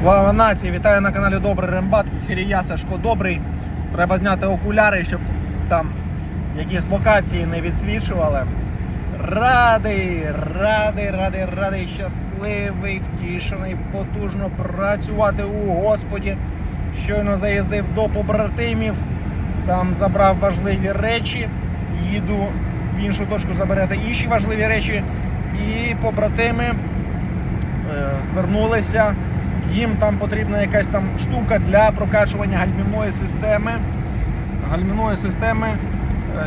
Слава нації! Вітаю на каналі Добрий Рембат. В ефірі я Сашко Добрий. Треба зняти окуляри, щоб там якісь локації не відсвічували. Радий, радий, радий, радий, щасливий, втішений, потужно працювати у Господі. Щойно заїздив до побратимів, там забрав важливі речі, їду в іншу точку заберете інші важливі речі. І побратими е, звернулися. Їм там потрібна якась там штука для прокачування гальмівної системи, гальмівної системи е,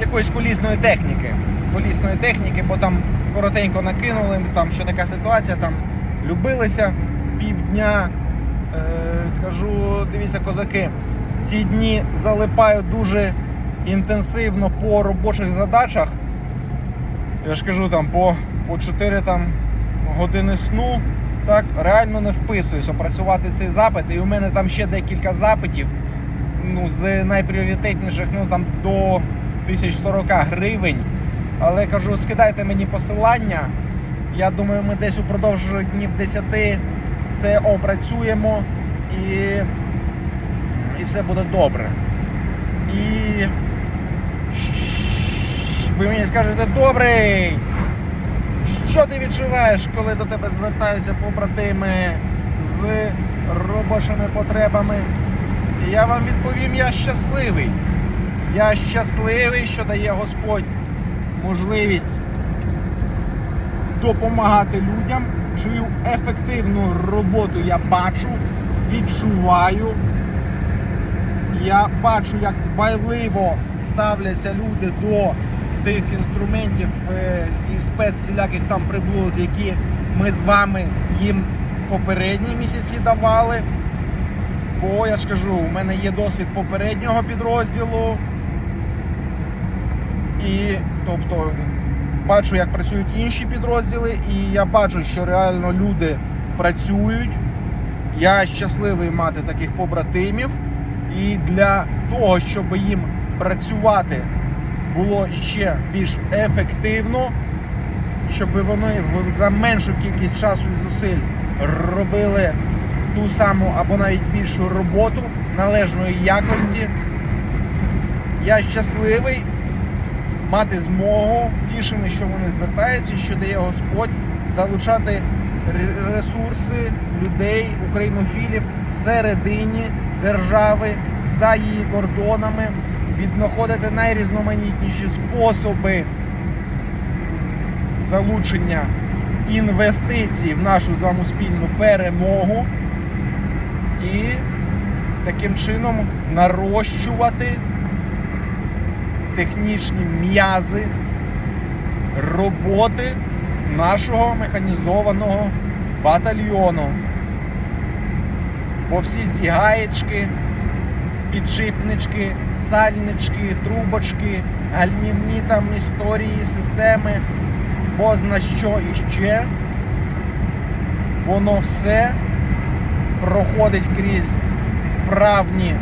якоїсь колісної техніки. Колісної техніки, бо там коротенько накинули, там що така ситуація, там любилися півдня. Е, кажу, дивіться, козаки, ці дні залипаю дуже інтенсивно по робочих задачах. Я ж кажу, там по, по 4 там, години сну. Так, реально не вписуюсь опрацювати цей запит. І у мене там ще декілька запитів. Ну, з найпріоритетніших ну, там, до 1040 гривень. Але кажу, скидайте мені посилання. Я думаю, ми десь упродовж днів 10 це опрацюємо і, і все буде добре. І ви мені скажете, добрий! Що ти відчуваєш, коли до тебе звертаються побратими з робочими потребами? Я вам відповім, я щасливий. Я щасливий, що дає Господь можливість допомагати людям. Чую ефективну роботу я бачу, відчуваю. Я бачу, як дбайливо ставляться люди до тих інструментів е, і спец всіляких там приблуд, які ми з вами їм попередні місяці давали. Бо я ж кажу, у мене є досвід попереднього підрозділу. І тобто бачу, як працюють інші підрозділи, і я бачу, що реально люди працюють. Я щасливий мати таких побратимів. І для того, щоб їм працювати було ще більш ефективно, щоб вони за меншу кількість часу і зусиль робили ту саму або навіть більшу роботу належної якості. Я щасливий мати змогу, тішений, що вони звертаються, що дає Господь залучати ресурси людей, українофілів всередині держави, за її кордонами, віднаходити найрізноманітніші способи залучення інвестицій в нашу з вами спільну перемогу і таким чином нарощувати технічні м'язи роботи нашого механізованого батальйону. Бо всі ці гаєчки, підшипнички, сальнички, трубочки, гальмівні там історії, системи, бозна що іще, воно все проходить крізь вправні,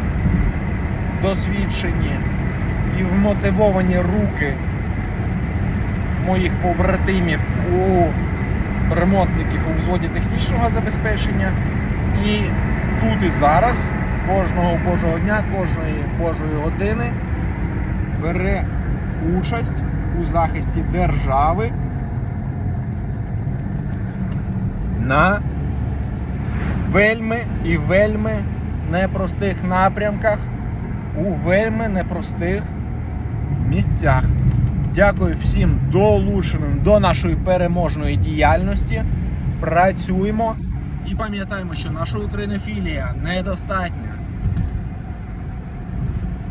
досвідчені і вмотивовані руки моїх побратимів у ремонтників у взводі технічного забезпечення. І тут і зараз, кожного божого дня, кожної божої години бере участь у захисті держави на вельми і вельми непростих напрямках, у вельми непростих місцях. Дякую всім долученим до нашої переможної діяльності. Працюємо і пам'ятаємо, що наша українофілія недостатня.